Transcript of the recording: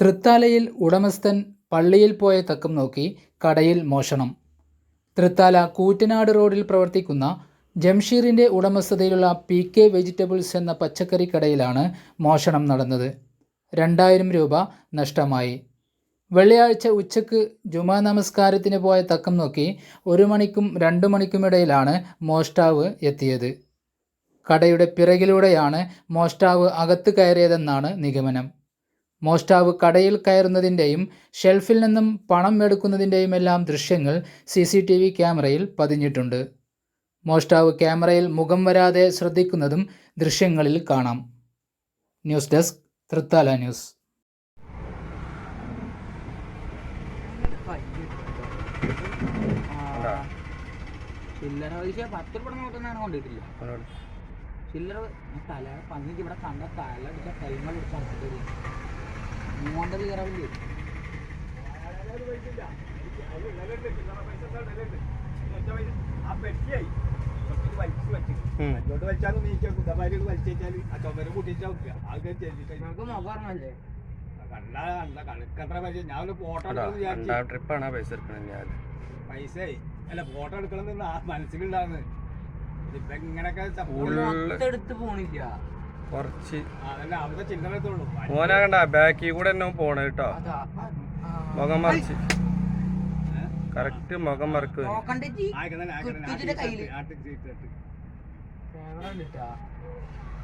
തൃത്താലയിൽ ഉടമസ്ഥൻ പള്ളിയിൽ പോയ തക്കം നോക്കി കടയിൽ മോഷണം. തൃത്താല കൂറ്റനാട് റോഡിൽ പ്രവർത്തിക്കുന്ന ജംഷീറിന്റെ ഉടമസ്ഥതയിലുള്ള പി കെ വെജിറ്റബിൾസ് എന്ന പച്ചക്കറി കടയിലാണ് മോഷണം നടന്നത്. രണ്ടായിരം രൂപ നഷ്ടമായി. വെള്ളിയാഴ്ച ഉച്ചയ്ക്ക് ജുമാ നമസ്കാരത്തിന് പോയ തക്കം നോക്കി ഒരു മണിക്കും രണ്ട് മണിക്കുമിടയിലാണ് മോഷ്ടാവ് എത്തിയത്. കടയുടെ പിറകിലൂടെയാണ് മോഷ്ടാവ് അകത്ത് കയറിയതെന്നാണ് നിഗമനം. മോഷ്ടാവ് കടയിൽ കയറുന്നതിന്റെയും ഷെൽഫിൽ നിന്നും പണം എടുക്കുന്നതിന്റെയും എല്ലാം ദൃശ്യങ്ങൾ സി സി ടി വി ക്യാമറയിൽ പതിഞ്ഞിട്ടുണ്ട്. മോഷ്ടാവ് ക്യാമറയിൽ മുഖം വരാതെ ശ്രദ്ധിക്കുന്നതും ദൃശ്യങ്ങളിൽ കാണാം. News desk Thrithala news. ചില്ലറ പൈസ പത്ത് രൂപ നോട്ടുന്നാണ് കൊണ്ടിട്ടില്ല. ചില്ലറ തല പന്നിക്ക് ഇവിടെ കണ്ട തല അടിച്ച കൈമൽ അടിച്ച മൂന്നര കയറാവില്ലേ ട്രിപ്പാണ് പൈസ. എടുക്കണത് ഞാൻ? പൈസ. അല്ല ഫോട്ടോ എടുക്കണം എന്ന് മനസ്സിലുണ്ടാവുന്നത്. ഇപ്പൊ ഇങ്ങനൊക്കെ എടുത്ത് പോണില്ല. കുറച്ച്. ഓനാകണ്ട ബാക്കിൽ കൂടെ എന്നോ പോണ കേട്ടോ. അതാ മുഖം മറിച്ച്. കറക്റ്റ് മുഖം മറക്ക് ക്യാമറ